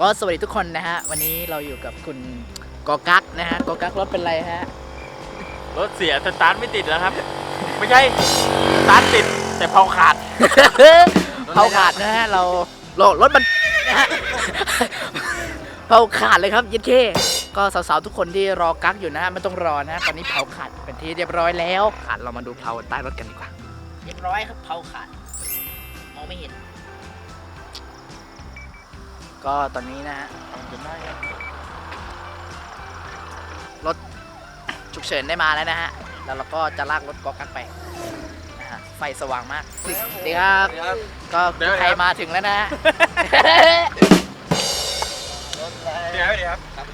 ก็สวัสดีทุกคนนะฮะ วันนี้เราอยู่กับคุณกอกักนะฮะกอกักรถเป็นไรฮะ รถเสียสตาร์ทไม่ติดแล้วครับ ไม่ใช่สตาร์ทติด แต่เพาขาด เผาขาดนะฮะ เราโลรถมันนะฮะเผาขาดเลยครับยิดเคก็สาวๆทุกคนที่รอกักอยู่นะฮะไม่ต้องรอนะฮะตอนนี้เผาขาดเป็นที่เรียบร้อยแล้วขาดเรามาดูเผาใต้รถกันดีกว่า เรียบร้อยครับเผาขาดมองไม่เห็น ก็ตอนนี้นะฮะรถฉุกเฉินได้มาแล้วนะฮะ แล้วเราก็จะลากรถก๊อกกักไปนะฮะไฟสว่างมากสวัสดีครับ ก็ใครมาถึงแล้วนะฮะ เดี๋ยวเดี๋ยวครับ